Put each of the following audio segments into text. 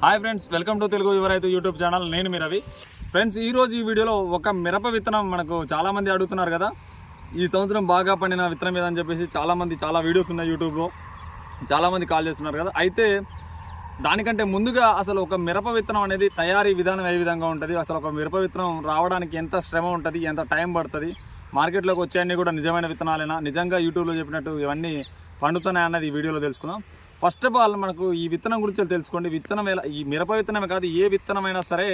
Hi friends welcome to Telugu ఎవరైతే YouTube channel. నేను మీ Ravi. Friends ఈ రోజు ఈ వీడియోలో ఒక మిరప విత్తనం మనకు చాలామంది అడుగుతున్నారు కదా. ఈ సంవత్సరం బాగా పండిన విత్తనం ఏదని చెప్పేసి చాలామంది చాలా వీడియోస్ ఉన్నాయి యూట్యూబ్లో. చాలామంది కాల్ చేస్తున్నారు కదా. అయితే దానికంటే ముందుగా అసలు ఒక మిరప విత్తనం అనేది తయారీ విధానం ఏ విధంగా ఉంటుంది? అసలు ఒక మిరప విత్తనం రావడానికి ఎంత శ్రమ ఉంటుంది? ఎంత టైం పడుతుంది? మార్కెట్లోకి వచ్చేయన్నీ కూడా నిజమైన విత్తనాలేనా? నిజంగా యూట్యూబ్లో చెప్పినట్టు ఇవన్నీ పండుతున్నాయి అన్నది ఈ వీడియోలో తెలుసుకుందాం. ఫస్ట్ ఆఫ్ ఆల్ మనకు ఈ విత్తనం గురించి తెలుసుకోండి. విత్తనం ఎలా ఈ మిరప విత్తనమే కాదు ఏ విత్తనమైనా సరే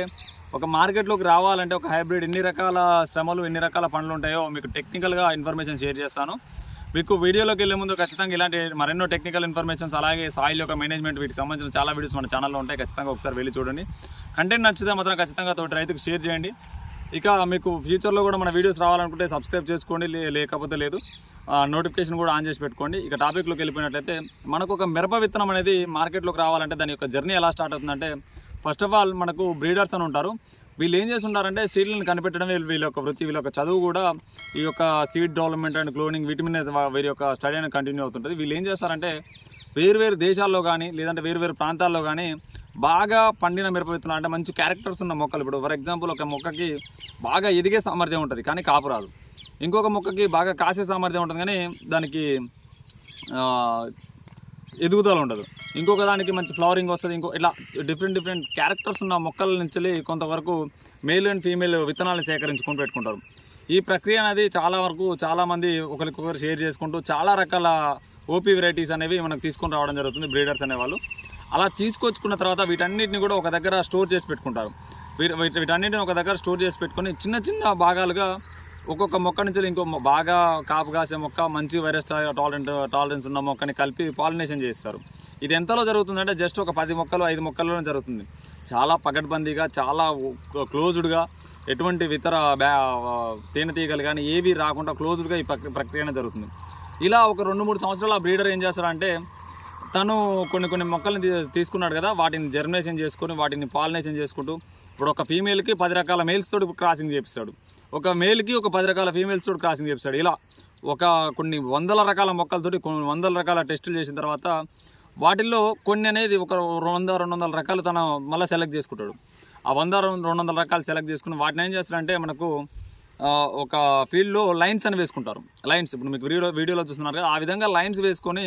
ఒక మార్కెట్లోకి రావాలంటే ఒక హైబ్రిడ్ ఎన్ని రకాల శ్రమలు ఎన్ని రకాల పనులు ఉంటాయో మీకు టెక్నికల్గా ఇన్ఫర్మేషన్ షేర్ చేస్తాను. మీకు వీడియోలోకి వెళ్ళే ముందు ఖచ్చితంగా ఇలాంటి మరెన్నో టెక్నికల్ ఇన్ఫర్మేషన్స్ అలాగే సాయిల్ యొక్క మేనేజ్మెంట్ వీటికి సంబంధించిన చాలా వీడియోస్ మన ఛానల్లో ఉంటాయి. ఖచ్చితంగా ఒకసారి వెళ్ళి చూడండి. కంటెంట్ నచ్చితే మాత్రం ఖచ్చితంగా తోటి రైతుకు షేర్ చేయండి. ఇక మీకు ఫ్యూచర్లో కూడా మన వీడియోస్ రావాలనుకుంటే సబ్స్క్రైబ్ చేసుకోండి లేకపోతే లేదు. నోటిఫికేషన్ కూడా ఆన్ చేసి పెట్టుకోండి. ఇక టాపిక్లోకి వెళ్ళిపోయినట్లయితే మనకు ఒక మిరప విత్తనం అనేది మార్కెట్లోకి రావాలంటే దాని యొక్క జర్నీ ఎలా స్టార్ట్ అవుతుందంటే ఫస్ట్ ఆఫ్ ఆల్ మనకు బ్రీడర్స్ అని ఉంటారు. వీళ్ళు ఏం చేస్తుంటారంటే సీడ్లను కనిపెట్టడం వీళ్ళ యొక్క వృత్తి వీళ్ళ యొక్క చదువు కూడా ఈ యొక్క సీడ్ డెవలప్మెంట్ అండ్ క్లోనింగ్ వీటి వీరి యొక్క స్టడీ అనేది కంటిన్యూ అవుతుంటుంది. వీళ్ళు ఏం చేస్తారంటే వేరు వేరు దేశాల్లో కానీ లేదంటే వేరు వేరు ప్రాంతాల్లో కానీ బాగా పండిన మిరప విత్తనాలు అంటే మంచి క్యారెక్టర్స్ ఉన్న మొక్కలు. ఇప్పుడు ఫర్ ఎగ్జాంపుల్ ఒక మొక్కకి బాగా ఎదిగే సామర్థ్యం ఉంటుంది కానీ కాపు రాదు. ఇంకొక మొక్కకి బాగా కాసే సామర్థ్యం ఉంటుంది కానీ దానికి ఎదుగుదల ఉండదు. ఇంకొక దానికి మంచి ఫ్లవరింగ్ వస్తుంది ఇంకో ఇట్లా డిఫరెంట్ డిఫరెంట్ క్యారెక్టర్స్ ఉన్న మొక్కల నుంచి కొంతవరకు మేల్ అండ్ ఫీమేల్ విత్తనాలను సేకరించుకొని పెట్టుకుంటారు. ఈ ప్రక్రియ అనేది చాలా వరకు చాలామంది ఒకరికొకరు షేర్ చేసుకుంటూ చాలా రకాల ఓపీ వెరైటీస్ అనేవి మనకు తీసుకొని రావడం జరుగుతుంది బ్రీడర్స్ అనేవాళ్ళు. అలా తీసుకొచ్చుకున్న తర్వాత వీటన్నిటిని కూడా ఒక దగ్గర స్టోర్ చేసి పెట్టుకుంటారు. వీటి వీటి- వీటన్నిటిని ఒక దగ్గర స్టోర్ చేసి పెట్టుకొని చిన్న చిన్న భాగాలుగా ఒక్కొక్క మొక్క నుంచి ఇంకో బాగా కాపు కాసే మొక్క మంచి వైరస్ టాలరెంట్ టాలరెన్స్ ఉన్న మొక్కని కలిపి పాలినేషన్ చేస్తారు. ఇది ఎంతలో జరుగుతుందంటే జస్ట్ ఒక పది మొక్కలు ఐదు మొక్కల్లోనే జరుగుతుంది. చాలా పకడ్బందీగా చాలా క్లోజ్డ్గా ఎటువంటి ఇతర బ్యా తేనెటీగలు కానీ ఏవి రాకుండా క్లోజ్డ్గా ఈ ప్రక్రియనే జరుగుతుంది. ఇలా ఒక రెండు మూడు సంవత్సరాలు ఆ బ్రీడర్ ఏం చేస్తారంటే తను కొన్ని కొన్ని మొక్కల్ని తీసుకున్నాడు కదా వాటిని జర్మినేషన్ చేసుకొని వాటిని పాలినేషన్ చేసుకుంటూ ఇప్పుడు ఒక ఫీమేల్కి పది రకాల మేల్స్ తోటి క్రాసింగ్ చేపిస్తాడు. ఒక మేల్కి ఒక పది రకాల ఫీమేల్స్ తోటి క్రాసింగ్ చేపిస్తాడు. ఇలా ఒక కొన్ని వందల రకాల మొక్కలతోటి కొన్ని వందల రకాల టెస్టులు చేసిన తర్వాత వాటిల్లో కొన్ని అనేది ఒక వంద రెండు వందల రకాలు తన మళ్ళీ సెలెక్ట్ చేసుకుంటాడు. ఆ వంద రెండు వందల రకాలు సెలెక్ట్ చేసుకుని వాటిని ఏం చేస్తారంటే మనకు ఒక ఫీల్డ్లో లైన్స్ అని వేసుకుంటారు. లైన్స్ ఇప్పుడు మీకు వీడియో వీడియోలో చూస్తున్నారు కదా ఆ విధంగా లైన్స్ వేసుకొని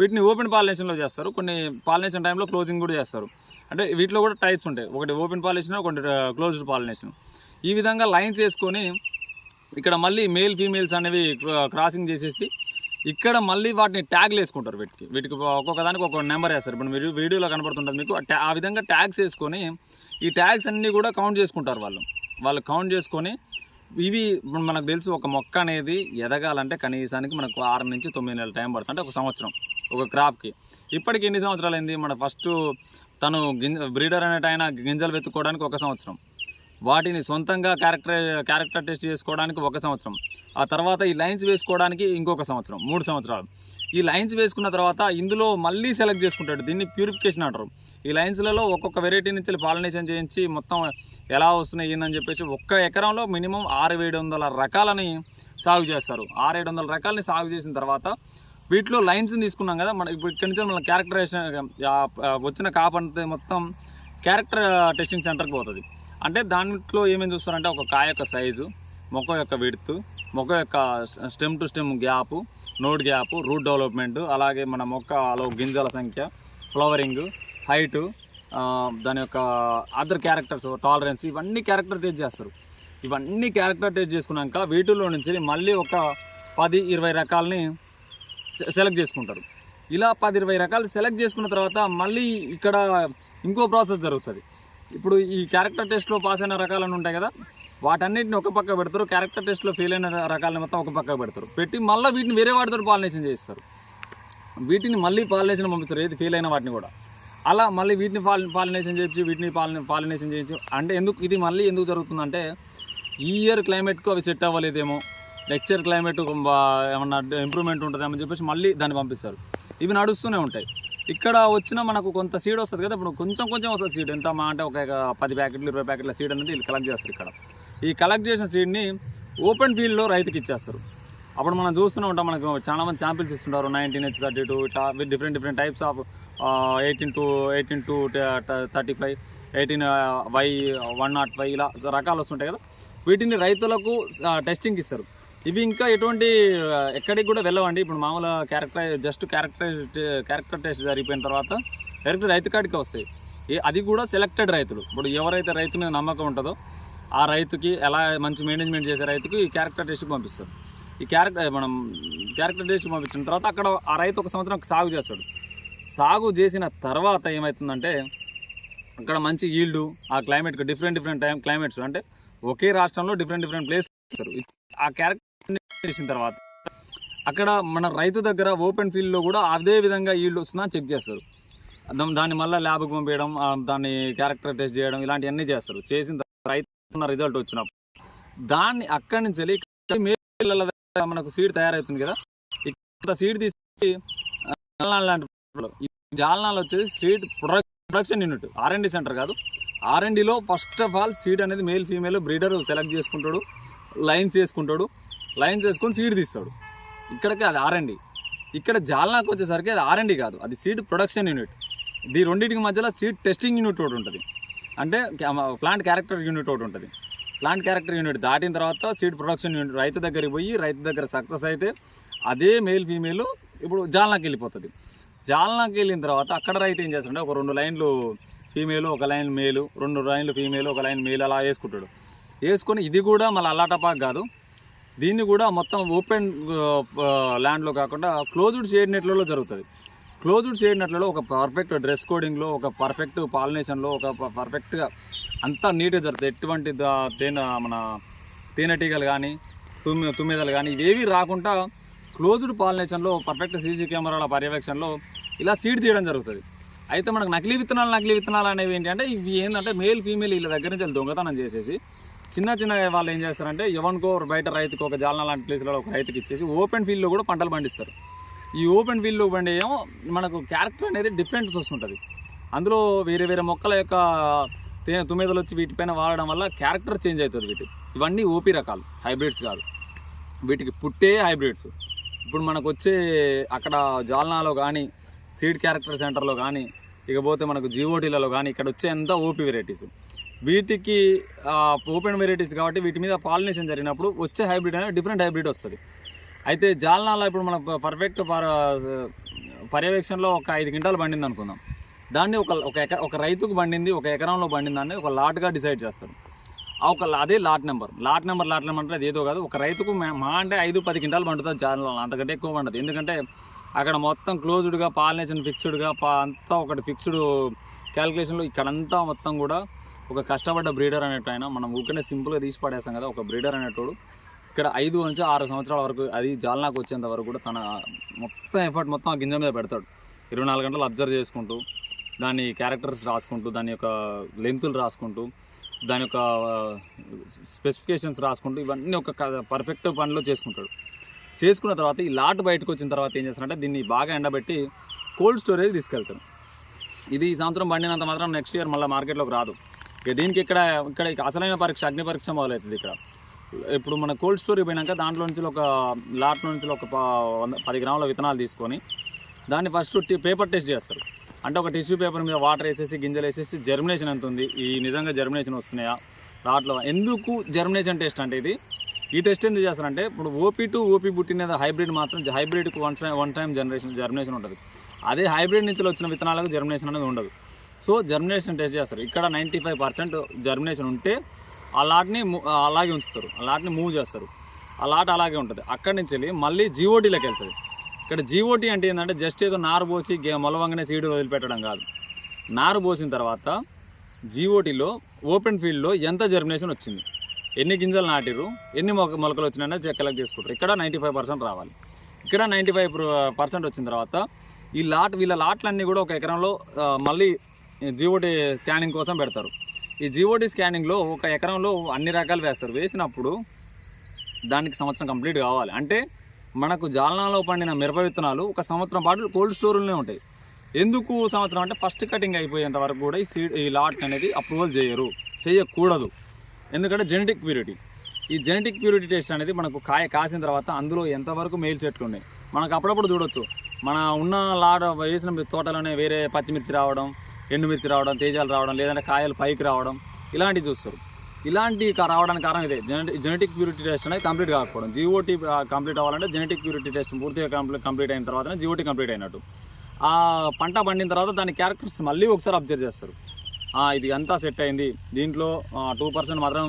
వీటిని ఓపెన్ పాలినేషన్లో చేస్తారు. కొన్ని పాలినేషన్ టైంలో క్లోజింగ్ కూడా చేస్తారు. అంటే వీటిలో కూడా టైప్స్ ఉంటాయి. ఒకటి ఓపెన్ పాలినేషన్ ఒకటి క్లోజ్డ్ పాలినేషన్ ఈ విధంగా లైన్స్ వేసుకొని ఇక్కడ మళ్ళీ మేల్ ఫీమేల్స్ అనేవి క్రాసింగ్ చేసేసి ఇక్కడ మళ్ళీ వాటిని ట్యాగ్లు వేసుకుంటారు వీటికి. వీటికి ఒక్కొక్క దానికి ఒక్కొక్క నెంబర్ వేస్తారు. ఇప్పుడు మీరు వీడియోలో కనబడుతుంటుంది మీకు ఆ ఆ విధంగా ట్యాగ్స్ వేసుకొని ఈ ట్యాగ్స్ అన్నీ కూడా కౌంట్ చేసుకుంటారు వాళ్ళు. వాళ్ళు కౌంట్ చేసుకొని ఇవి ఇప్పుడు మనకు తెలుసు ఒక మొక్క అనేది ఎదగాలంటే కనీసానికి మనకు ఆరు నుంచి తొమ్మిది నెలల టైం పడుతుంది. అంటే ఒక సంవత్సరం ఒక క్రాప్కి. ఇప్పటికి ఎన్ని సంవత్సరాలు అయింది? మన ఫస్ట్ తను గింజ బ్రీడర్ అనేట ఆయన గింజలు వెతుక్కోవడానికి ఒక సంవత్సరం. వాటిని సొంతంగా క్యారెక్టర్ క్యారెక్టర్ టెస్ట్ చేసుకోవడానికి ఒక సంవత్సరం. ఆ తర్వాత ఈ లైన్స్ వేసుకోవడానికి ఇంకొక సంవత్సరం మూడు సంవత్సరాలు. ఈ లైన్స్ వేసుకున్న తర్వాత ఇందులో మళ్ళీ సెలెక్ట్ చేసుకుంటాడు. దీన్ని ప్యూరిఫికేషన్ అంటారు. ఈ లైన్స్లలో ఒక్కొక్క వెరైటీ నుంచి పాలినేషన్ చేయించి మొత్తం ఎలా వస్తున్నాయి ఏందని చెప్పేసి ఒక్క ఎకరంలో మినిమం ఆరు ఏడు వందల రకాలని సాగు చేస్తారు. ఆరు ఏడు వందల రకాలని సాగు చేసిన తర్వాత వీటిలో లైన్స్ తీసుకున్నాం కదా మన ఇప్పుడు ఇక్కడి నుంచి మన క్యారెక్టరేషన్ వచ్చిన కాపంతే మొత్తం క్యారెక్టర్ టెస్టింగ్ సెంటర్కి పోతుంది. అంటే దాంట్లో ఏమేమి చూస్తారంటే ఒక కాయ యొక్క సైజు మొక్క యొక్క విడ్త్ మొక్క యొక్క stem to stem gap node gap root development అలాగే మన మొక్కలో గింజల సంఖ్య ఫ్లవరింగ్ హైటు దాని యొక్క అదర్ క్యారెక్టర్స్ టాలరెన్స్ ఇవన్నీ క్యారెక్టర్ టేజ్ చేస్తారు. ఇవన్నీ క్యారెక్టర్ టెస్ట్ చేసుకున్నాక వీటిలో నుంచి మళ్ళీ ఒక పది ఇరవై రకాలని సె- సెలెక్ట్ చేసుకుంటారు. ఇలా పది ఇరవై రకాలు సెలెక్ట్ చేసుకున్న తర్వాత మళ్ళీ ఇక్కడ ఇంకో ప్రాసెస్ జరుగుతుంది. ఇప్పుడు ఈ క్యారెక్టర్ టెస్ట్లో పాస్ అయిన రకాలను ఉంటాయి కదా వాటన్నిటిని ఒక పక్క పెడతారు క్యారెక్టర్ టెస్ట్లో ఫెయిల్ అయిన రకాలను మొత్తం ఒక పక్క పెడతారు. పెట్టి మళ్ళీ వీటిని వేరే వాటితో పాలినేషన్ చేస్తారు. వీటిని మళ్ళీ పాలినేషన్ పంపిస్తారు ఏది ఫెయిల్ అయిన వాటిని కూడా. అలా మళ్ళీ వీటిని పాలి పాలినేషన్ చేయించి వీటిని పాలి పాలినేషన్ చేయించి అంటే ఎందుకు ఇది మళ్ళీ ఎందుకు జరుగుతుందంటే ఈ ఇయర్ క్లైమేట్కు అవి సెట్ అవ్వలేదేమో. నెక్స్ట్ ఇయర్ క్లైమేట్ ఏమన్నా ఇంప్రూవ్మెంట్ ఉంటుందేమో చెప్పేసి మళ్ళీ దాన్ని పంపిస్తారు. ఇవి నడుస్తూనే ఉంటాయి. ఇక్కడ వచ్చిన మనకు కొంత సీడ్ వస్తుంది కదా ఇప్పుడు కొంచెం కొంచెం వస్తుంది సీడ్. ఎంత మా అంటే ఒక పది ప్యాకెట్లు ఇరవై ప్యాకెట్ల సీడ్ అనేది వీళ్ళు కలెక్ట్ చేస్తారు ఇక్కడ. ఈ కలెక్ట్ చేసిన సీడ్ని ఓపెన్ ఫీల్డ్లో రైతుకి ఇచ్చేస్తారు. అప్పుడు మనం చూస్తూనే ఉంటాం మనకు. చాలా మంది శాంపిల్స్ ఇస్తుంటారు. నైన్టీన్ హెచ్ థర్టీ టూ ఇట్లా with different different types of eighteen two eighteen two thirty five eighteen Y one nought five ఇలా రకాలు వస్తుంటాయి కదా. వీటిని రైతులకు టెస్టింగ్ ఇస్తారు. ఇవి ఇంకా ఎటువంటి ఎక్కడికి కూడా వెళ్ళవండి. ఇప్పుడు మామూలు character just character character test జరిగిపోయిన తర్వాత డైరెక్ట్ రైతు కాడికి వస్తాయి. అది కూడా సెలెక్టెడ్ రైతులు. ఇప్పుడు ఎవరైతే రైతు మీద నమ్మకం ఉంటుందో ఆ రైతుకి ఎలా మంచి మేనేజ్మెంట్ చేసే రైతుకి ఈ క్యారెక్టర్ టెస్ట్ పంపిస్తారు. ఈ క్యారెక్టర్ మనం క్యారెక్టర్ టెస్ట్ పంపించిన తర్వాత అక్కడ ఆ రైతు ఒక సంవత్సరం సాగు చేస్తాడు. సాగు చేసిన తర్వాత ఏమవుతుందంటే అక్కడ మంచి ఈల్డ్ ఆ క్లైమేట్కి డిఫరెంట్ డిఫరెంట్ టైం క్లైమేట్స్ అంటే ఒకే రాష్ట్రంలో డిఫరెంట్ డిఫరెంట్ ప్లేస్ ఆ క్యారెక్టర్ చేసిన తర్వాత అక్కడ మన రైతు దగ్గర ఓపెన్ ఫీల్డ్లో కూడా అదే విధంగా ఈల్డ్ వస్తుందని చెక్ చేస్తారు. దాన్ని- దాన్ని మళ్ళీ ల్యాబ్కి పంపించడం దాన్ని క్యారెక్టర్ టెస్ట్ చేయడం ఇలాంటివన్నీ చేస్తారు. చేసిన రైతున్న రైతు రిజల్ట్ వచ్చినప్పుడు దాన్ని అక్కడి నుంచి వెళ్ళి మే పిల్లల మనకు సీడ్ తయారవుతుంది కదా. ఇక్కడ సీడ్ తీసి ఆ, లాంటి ఈ జాలనాలు వచ్చేసి seed production unit R and D centre కాదు. ఆర్ఎండిలో ఫస్ట్ ఆఫ్ ఆల్ సీడ్ అనేది మేల్ ఫీమేల్ బ్రీడర్ సెలెక్ట్ చేసుకుంటాడు లైన్స్ చేసుకుంటాడు లైన్స్ వేసుకొని సీడ్ తీస్తాడు. ఇక్కడికి అది ఆర్ఎండి ఇక్కడ జాలనాకు వచ్చేసరికి అది ఆర్ఎండి కాదు అది సీడ్ ప్రొడక్షన్ యూనిట్ ఈ రెండింటికి మధ్యలో సీడ్ టెస్టింగ్ యూనిట్ ఒకటి ఉంటుంది. అంటే ప్లాంట్ క్యారెక్టర్ యూనిట్ ఒకటి ఉంటుంది. ప్లాంట్ క్యారెక్టర్ యూనిట్ దాటిన తర్వాత సీడ్ ప్రొడక్షన్ యూనిట్ రైతు దగ్గరికి పోయి రైతు దగ్గర సక్సెస్ అయితే అదే మేల్ ఫీమేల్ ఇప్పుడు జాలనాకి వెళ్ళిపోతుంది. జాలనాకి వెళ్ళిన తర్వాత అక్కడ రైతు ఏం చేస్తాడంటే ఒక రెండు లైన్లు ఫీమేల్ ఒక లైన్ మేలు రెండు లైన్లు ఫీమేల్ ఒక లైన్ మేల్ అలా వేసుకుంటాడు. వేసుకొని ఇది కూడా మళ్ళీ అల్లాటపాక్ కాదు. దీన్ని కూడా మొత్తం ఓపెన్ ల్యాండ్లో కాకుండా క్లోజ్డ్ షేడ్ నెట్లలో జరుగుతుంది. క్లోజ్డ్ షేడ్ ఒక పర్ఫెక్ట్ డ్రెస్ కోడింగ్లో ఒక పర్ఫెక్ట్ పాలినేషన్లో ఒక పర్ఫెక్ట్గా అంతా నీట్గా జరుగుతుంది ఎటువంటి తేనె మన తేనెటీగలు కానీ తుమ్మి తుమ్మిదలు కానీ ఇవేవి రాకుండా క్లోజ్డ్ పాలినేషన్లో పర్ఫెక్ట్ సీసీ కెమెరాల పర్యవేక్షణలో ఇలా సీడ్ తీయడం జరుగుతుంది. అయితే మనకు నకిలీ విత్తనాలు నకిలీ విత్తనాలు అనేవి ఏంటి అంటే ఇవి ఏంటంటే మేల్ ఫీమేల్ వీళ్ళ దగ్గర నుంచి దొంగతనం చేసేసి చిన్న చిన్న వాళ్ళు ఏం చేస్తారంటే ఎవరికో బయట రైతుకు ఒక జాలనా లాంటి ప్లేస్లో ఒక రైతుకి ఇచ్చేసి ఓపెన్ ఫీల్డ్లో కూడా పంటలు పండిస్తారు. ఈ ఓపెన్ ఫీల్డ్లో ఏమో మనకు క్యారెక్టర్ అనేది డిఫరెంట్స్ వస్తుంటుంది అందులో వేరే వేరే మొక్కల యొక్క తేనె తుమ్మెదలు వచ్చి వీటిపైన వాడడం వల్ల క్యారెక్టర్ చేంజ్ అవుతుంది వీటి. ఇవన్నీ ఓపీ రకాలు హైబ్రిడ్స్ కాదు. వీటికి పుట్టే హైబ్రిడ్స్. ఇప్పుడు మనకు వచ్చే అక్కడ జాల్నాలో కానీ సీడ్ క్యారెక్టర్ సెంటర్లో కానీ ఇకపోతే మనకు జీవోటీలలో కానీ ఇక్కడ వచ్చే అంతా ఓపీ వెరైటీస్. వీటికి ఓపెన్ వెరైటీస్ కాబట్టి వీటి మీద పాలినేషన్ జరిగినప్పుడు వచ్చే హైబ్రిడ్ అనేది డిఫరెంట్ హైబ్రిడ్ వస్తుంది. అయితే జాలనాలో ఇప్పుడు మనకు పర్ఫెక్ట్ పర్యవేక్షణలో ఒక ఐదు క్వింటాలు పండింది అనుకుందాం. దాన్ని ఒక ఒక ఎక ఒక రైతుకు పండింది ఒక ఎకరంలో పండిందాన్ని ఒక లాట్గా డిసైడ్ చేస్తారు. ఆ ఒక అదే lot number. Lot number lot number అంటే అది ఏదో కాదు. ఒక రైతుకు మే- మా అంటే ఐదు పది క్వింటాలు పండుతుంది జాలనాలు. అంతకంటే ఎక్కువ పండుతుంది ఎందుకంటే అక్కడ మొత్తం క్లోజ్డ్గా పాలినేషన్ ఫిక్స్డ్గా పా అంతా ఒకటి ఫిక్స్డ్ క్యాలిక్యులేషన్లో ఇక్కడంతా మొత్తం కూడా ఒక కష్టపడ్డ బ్రీడర్ అనేటు ఆయన. మనం ఊరికనే సింపుల్గా తీసి పడేస్తాం కదా ఒక బ్రీడర్ అనేటోడు. ఇక్కడ ఐదు నుంచి ఆరు సంవత్సరాల వరకు అది జాలనాకు వచ్చేంత వరకు కూడా తన మొత్తం ఎఫర్ట్ మొత్తం ఆ గింజ మీద పెడతాడు. ఇరవై నాలుగు గంటలు అబ్జర్వ్ చేసుకుంటూ దాని క్యారెక్టర్స్ రాసుకుంటూ దాని యొక్క లెంతులు రాసుకుంటూ దాని యొక్క స్పెసిఫికేషన్స్ రాసుకుంటూ ఇవన్నీ ఒక పర్ఫెక్ట్ పనిలో చేసుకుంటాడు. చేసుకున్న తర్వాత ఈ లాట్ బయటకు వచ్చిన తర్వాత ఏం చేస్తారంటే దీన్ని బాగా ఎండబెట్టి కోల్డ్ స్టోరేజ్ తీసుకెళ్తారు ఇది ఈ సంవత్సరం పండినంత మాత్రం నెక్స్ట్ ఇయర్ మళ్ళీ మార్కెట్లోకి రాదు. ఇక దీనికి ఇక్కడ ఇక్కడ అసలైన పరీక్ష అగ్ని పరీక్ష మొదలవుతుంది ఇక్కడ. ఇప్పుడు మన కోల్డ్ స్టోర్ పోయినాక దాంట్లో నుంచి ఒక లాట్ నుంచి ఒక వంద పది గ్రాముల విత్తనాలు తీసుకొని దాన్ని ఫస్ట్ పేపర్ టెస్ట్ చేస్తారు. అంటే ఒక టిష్యూ పేపర్ మీద వాటర్ వేసేసి గింజలు వేసేసి జర్మినేషన్ ఎంత ఉంది? ఈ నిజంగా జర్మినేషన్ వస్తున్నాయా? రాట్లో ఎందుకు జర్మినేషన్ టెస్ట్ అంటే ఇది? ఈ టెస్ట్ ఎందుకు చేస్తారంటే ఇప్పుడు ఓపీ టు ఓపీ పుట్టిన హైబ్రిడ్ మాత్రం హైబ్రిడ్కి one time one time generation germination ఉంటుంది. అదే హైబ్రిడ్ నుంచి వచ్చిన విత్తనాలకు జర్మినేషన్ అనేది ఉండదు. సో జర్మినేషన్ టెస్ట్ చేస్తారు. ఇక్కడ నైంటీ ఫైవ్ పర్సెంట్ జర్మినేషన్ ఉంటే ఆ లాట్ని అలాగే ఉంచుతారు. ఆ లాట్ని మూవ్ చేస్తారు. ఆ లాట్ అలాగే ఉంటుంది. అక్కడి నుంచి వెళ్ళి మళ్ళీ జీఓటీలోకి వెళ్తుంది. ఇక్కడ జీఓటీ అంటే ఏంటంటే జస్ట్ ఏదో నారు పోసి గే మొలవంగానే సీడు వదిలిపెట్టడం కాదు. నారు పోసిన తర్వాత జీఓటీలో ఓపెన్ ఫీల్డ్లో ఎంత జర్మినేషన్ వచ్చింది? ఎన్ని గింజలు నాటిరు ఎన్ని మొక్క మొలకలు వచ్చినాయో కలెక్ట్ చేసుకుంటారు. ఇక్కడ నైంటీ ఫైవ్ పర్సెంట్ రావాలి. ఇక్కడ నైంటీ ఫైవ్ పర్సెంట్ వచ్చిన తర్వాత ఈ లాట్ వీళ్ళ లాట్లన్నీ కూడా ఒక ఎకరంలో మళ్ళీ జీఓటీ స్కానింగ్ కోసం పెడతారు. ఈ జీఓడి స్కానింగ్లో ఒక ఎకరంలో అన్ని రకాలు వేస్తారు. వేసినప్పుడు దానికి సంవత్సరం కంప్లీట్ కావాలి. అంటే మనకు జాలనాలో పండిన మిరప విత్తనాలు ఒక సంవత్సరం పాటు కోల్డ్ స్టోర్లోనే ఉంటాయి. ఎందుకు సంవత్సరం? అంటే ఫస్ట్ కటింగ్ అయిపోయేంత వరకు కూడా ఈ సీడ్ ఈ లాట్ అనేది అప్రూవల్ చేయరు చేయకూడదు. ఎందుకంటే జెనెటిక్ ప్యూరిటీ ఈ జెనెటిక్ ప్యూరిటీ టెస్ట్ అనేది మనకు కాయ కాసిన తర్వాత అందులో ఎంతవరకు మేలు చెట్లు ఉన్నాయి? మనకు అప్పుడప్పుడు చూడొచ్చు. మన ఉన్న లాడ వేసిన తోటలోనే వేరే పచ్చిమిర్చి రావడం ఎండుమిర్చి రావడం తేజాలు రావడం లేదంటే కాయలు పైకి రావడం ఇలాంటివి చూస్తారు. ఇలాంటి రావడానికి కారణం ఇదే. జెనెటిక్ జెనెటిక్ ప్యూరిటీ టెస్ట్ అనేది కంప్లీట్ కాకపోవడం. జీఓటీ కంప్లీట్ అవ్వాలంటే జెనెటిక్ ప్యూరిటీ టెస్ట్ పూర్తిగా కంప్లీట్ కంప్లీట్ అయిన తర్వాతనే జీఓటీ కంప్లీట్ అయినట్టు. ఆ పంట పండిన తర్వాత దాని క్యారెక్టర్స్ మళ్ళీ ఒకసారి అబ్జర్వ్ చేస్తారు. ఇది అంతా సెట్ అయింది? దీంట్లో టూ పర్సెంట్ మాత్రం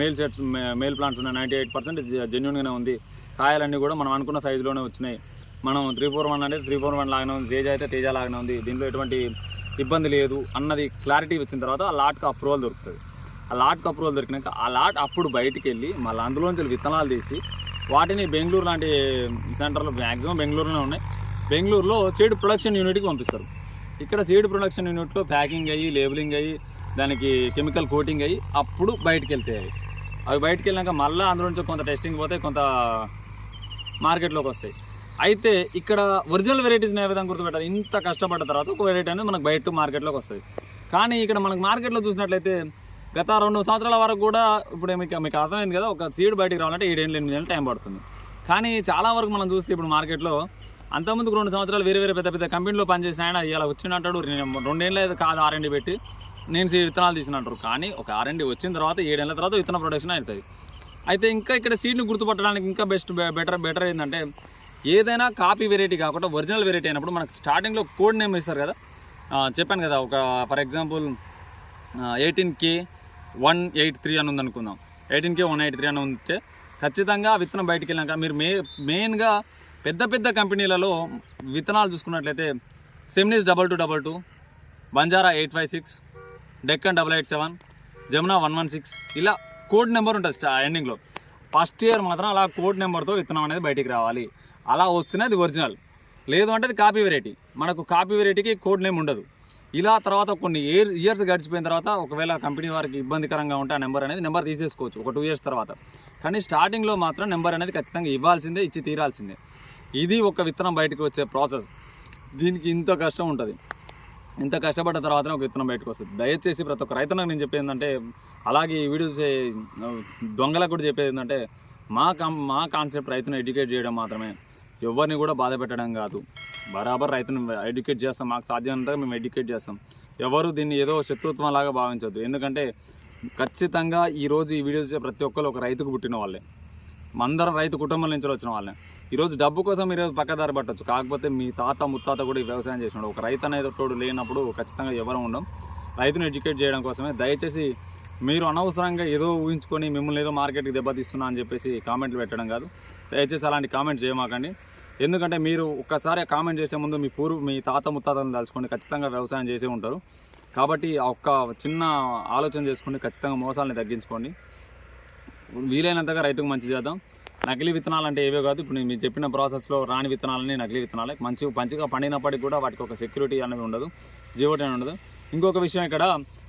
మేల్ సెట్స్ మేల్ ప్లాంట్స్ ఉన్నాయి. నైంటీ ఎయిట్ పర్సెంట్ జెన్యున్గానే ఉంది. కాయలన్నీ కూడా మనం అనుకున్న సైజులోనే వచ్చినాయి. మనం త్రీ ఫోర్ వన్ అంటే త్రీ ఫోర్ వన్ లాగానే ఉంది తేజ అయితే తేజ లాగానే ఉంది. దీంట్లో ఎటువంటి ఇబ్బంది లేదు అన్నది క్లారిటీ వచ్చిన తర్వాత ఆ లాట్కి అప్రూవల్ దొరుకుతుంది. ఆ లాట్కి అప్రూవల్ దొరికినాక ఆ లాట్ అప్పుడు బయటికి వెళ్ళి మళ్ళీ అందులోంచి విత్తనాలు తీసి వాటిని బెంగళూరు లాంటి సెంటర్లో మ్యాక్సిమం బెంగళూరులోనే ఉన్నాయి. బెంగళూరులో సీడ్ ప్రొడక్షన్ యూనిట్కి పంపిస్తారు. ఇక్కడ సీడ్ ప్రొడక్షన్ యూనిట్లో ప్యాకింగ్ అయ్యి లేబులింగ్ అయ్యి దానికి కెమికల్ కోటింగ్ అయ్యి అప్పుడు బయటికి వెళ్తాయి అవి. అవి బయటికి వెళ్ళాక మళ్ళీ అందులో నుంచి కొంత టెస్టింగ్ పోతే కొంత మార్కెట్లోకి వస్తాయి. అయితే ఇక్కడ ఒరిజినల్ వెరైటీస్ని ఏ విధంగా గుర్తుపెట్టాలి? ఇంత కష్టపడ్డ తర్వాత ఒక వెరైటీ అనేది మనకు బయట మార్కెట్లోకి వస్తుంది. కానీ ఇక్కడ మనకు మార్కెట్లో చూసినట్లయితే గత రెండు సంవత్సరాల వరకు కూడా ఇప్పుడు మీకు మీకు అర్థమైంది కదా ఒక సీడ్ బయటికి రావాలంటే ఏడేళ్ళు ఎనిమిది నెలలు టైం పడుతుంది. కానీ చాలా వరకు మనం చూస్తే ఇప్పుడు మార్కెట్లో అంతకుముందుకు రెండు సంవత్సరాలు వేరే వేరే పెద్ద పెద్ద కంపెనీలో పనిచేసిన ఆయన ఇలా వచ్చిందంటాడు రెండేళ్ళు అయితే కాదు ఆర్ఎండి పెట్టి నేను సీడ్ విత్తనాలు తీసినట్టారు కానీ ఒక ఆర్ఎండి వచ్చిన తర్వాత ఏడేళ్ళ తర్వాత విత్తన ప్రొడక్షన్ అవుతుంది అయితే ఇంకా ఇక్కడ సీడ్ని గుర్తుపట్టడానికి ఇంకా బెస్ట్ బెటర్ బెటర్ ఏంటంటే ఏదైనా కాపీ వెరైటీ కాకుండా ఒరిజినల్ వెరైటీ అయినప్పుడు మనకు స్టార్టింగ్లో కోడ్ నేమ్ ఇస్తారు కదా. చెప్పాను కదా ఒక for example eighteen K one eight three అని ఉందనుకుందాం eighteen K one eight three అని ఉంటే ఖచ్చితంగా విత్తనం బయటికి వెళ్ళాక మీరు మే మెయిన్గా పెద్ద పెద్ద కంపెనీలలో విత్తనాలు చూసుకున్నట్లయితే Seminis double two double two Banjara eight five six Deccan double eight seven Jamuna one one six ఇలా కోడ్ నెంబర్ ఉంటుంది ఎండింగ్లో ఫస్ట్ ఇయర్ మాత్రం అలా కోడ్ నెంబర్తో విత్తనం అనేది బయటికి రావాలి. అలా వస్తేనే అది ఒరిజినల్. లేదు అంటే అది కాపీ వెరైటీ మనకు కాపీ వెరైటీకి కోడ్ నేమ్ ఉండదు. ఇలా తర్వాత కొన్ని ఇయర్ ఇయర్స్ గడిచిపోయిన తర్వాత ఒకవేళ కంపెనీ వారికి ఇబ్బందికరంగా ఉంటే ఆ నెంబర్ అనేది నెంబర్ తీసేసుకోవచ్చు ఒక టూ ఇయర్స్ తర్వాత. కానీ స్టార్టింగ్లో మాత్రం నెంబర్ అనేది ఖచ్చితంగా ఇవ్వాల్సిందే ఇచ్చి తీరాల్సిందే. ఇది ఒక విత్తనం బయటకు వచ్చే ప్రాసెస్ దీనికి ఇంత కష్టం ఉంటుంది. ఇంత కష్టపడ్డ తర్వాతనే ఒక విత్తనం బయటకు వస్తుంది. దయచేసి ప్రతి ఒక్క రైతులకు నేను చెప్పేది ఏంటంటే అలాగే ఈ వీడియోస్ దొంగలకు కూడా చెప్పేది ఏంటంటే మా కం మా కాన్సెప్ట్ రైతును ఎడ్యుకేట్ చేయడం మాత్రమే. ఎవరిని కూడా బాధ పెట్టడం కాదు. బరాబర్ రైతును ఎడ్యుకేట్ చేస్తాం. మాకు సాధ్యమైనంతగా మేము ఎడ్యుకేట్ చేస్తాం. ఎవరు దీన్ని ఏదో శత్రుత్వం లాగా భావించవద్దు ఎందుకంటే ఖచ్చితంగా ఈరోజు ఈ వీడియో చూసే ప్రతి ఒక్కరు ఒక రైతుకు పుట్టిన వాళ్ళే. అందరం రైతు కుటుంబం నుంచి వచ్చిన వాళ్ళే. ఈరోజు డబ్బు కోసం మీరు పక్కదారి పట్టొచ్చు. కాకపోతే మీ తాత ముత్తాత కూడా ఈ వ్యవసాయం చేసినాడు. ఒక రైతు అనేది తోడు లేనప్పుడు ఖచ్చితంగా ఎవరు ఉండం రైతును ఎడ్యుకేట్ చేయడం కోసమే. దయచేసి మీరు అనవసరంగా ఏదో ఊహించుకొని మిమ్మల్ని ఏదో మార్కెట్కి దెబ్బతీస్తున్నా అని చెప్పేసి కామెంట్లు పెట్టడం కాదు. దయచేసి అలాంటి కామెంట్ చేయమాకండి. ఎందుకంటే మీరు ఒక్కసారి కామెంట్ చేసే ముందు మీ పూర్వ మీ తాత ముత్తాతలను తలుచుకొని ఖచ్చితంగా వ్యవసాయం చేసే ఉంటారు. కాబట్టి ఒక్క చిన్న ఆలోచన చేసుకుని ఖచ్చితంగా మోసాలని తగ్గించుకోండి. వీలైనంతగా రైతుకు మంచి చేద్దాం. నకిలీ విత్తనాలు అంటే ఏవే కాదు ఇప్పుడు మీరు చెప్పిన ప్రాసెస్లో రాని విత్తనాలని నకిలీ విత్తనాలే. మంచి మంచిగా పండినప్పటికీ కూడా వాటికి ఒక సెక్యూరిటీ అనేది ఉండదు జీవోటీ అనేది ఉండదు. ఇంకొక విషయం ఇక్కడ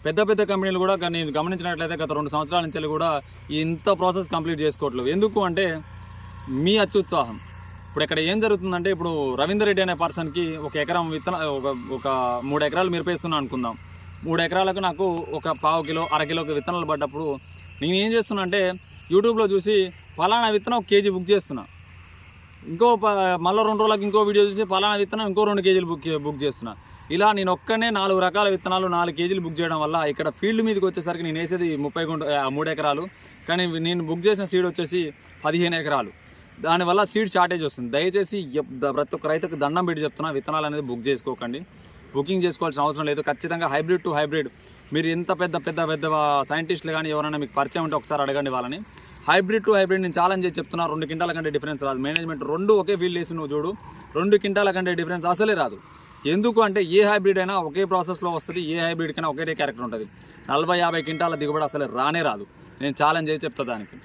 పెద్ద పెద్ద కంపెనీలు కూడా నేను గమనించినట్లయితే గత రెండు సంవత్సరాల నుంచి కూడా ఇంత ప్రాసెస్ కంప్లీట్ చేసుకోవట్లేదు. ఎందుకు అంటే మీ అత్యుత్సాహం. ఇప్పుడు ఇక్కడ ఏం జరుగుతుందంటే ఇప్పుడు రవీందర్ రెడ్డి అనే పర్సన్కి ఒక ఎకరం విత్తన ఒక ఒక మూడు ఎకరాలు మిరపేస్తున్నా అనుకుందాం. మూడు ఎకరాలకు నాకు ఒక పావు కిలో అర కిలోకి విత్తనాలు పడ్డప్పుడు నేను ఏం చేస్తున్నా అంటే యూట్యూబ్లో చూసి ఫలానా విత్తనం ఒక కేజీ బుక్ చేస్తున్నా. ఇంకో ప- మళ్ళీ రెండు రోజులకు ఇంకో వీడియో చూసి ఫలానా విత్తనం ఇంకో రెండు కేజీలు బుక్ బుక్ చేస్తున్నా. ఇలా నేను ఒక్కనే నాలుగు రకాల విత్తనాలు నాలుగు కేజీలు బుక్ చేయడం వల్ల ఇక్కడ ఫీల్డ్ మీదకి వచ్చేసరికి నేను వేసేది ముప్పై గుంట మూడు ఎకరాలు. కానీ నేను బుక్ చేసిన సీడ్ వచ్చేసి పదిహేను ఎకరాలు. దానివల్ల సీడ్ షార్టేజ్ వస్తుంది. దయచేసి ప్రతి ఒక్క రైతుకు దండం పెట్టి చెప్తున్నా విత్తనాలు అనేది బుక్ చేసుకోకండి. బుకింగ్ చేసుకోవాల్సిన అవసరం లేదు. ఖచ్చితంగా హైబ్రిడ్ టు హైబ్రిడ్ మీరు ఎంత పెద్ద పెద్ద పెద్ద సైంటిస్టులు కానీ ఎవరైనా మీకు పరిచయం ఉంటే ఒకసారి అడగండి వాళ్ళని. హైబ్రిడ్ టు హైబ్రిడ్ నేను ఛాలెంజ్ చేసి చెప్తున్నా రెండు కింటాల కంటే డిఫరెన్స్ రాదు. మేనేజ్మెంట్ రెండు ఒకే ఫీల్డ్ వేసి నువ్వు చూడు రెండు కింటాల కంటే డిఫరెన్స్ అసలే రాదు. ఎందుకు అంటే ఏ హైబ్రిడ్ అయినా ఒకే ప్రాసెస్లో వస్తుంది ఏ హైబ్రిడ్ కైనా ఒకే క్యారెక్టర్ ఉంటుంది. నలభై యాభై కింటాల దిగుబడి అసలు రానే రాదు. నేను ఛాలెంజ్ చేసి చెప్తా దానికి.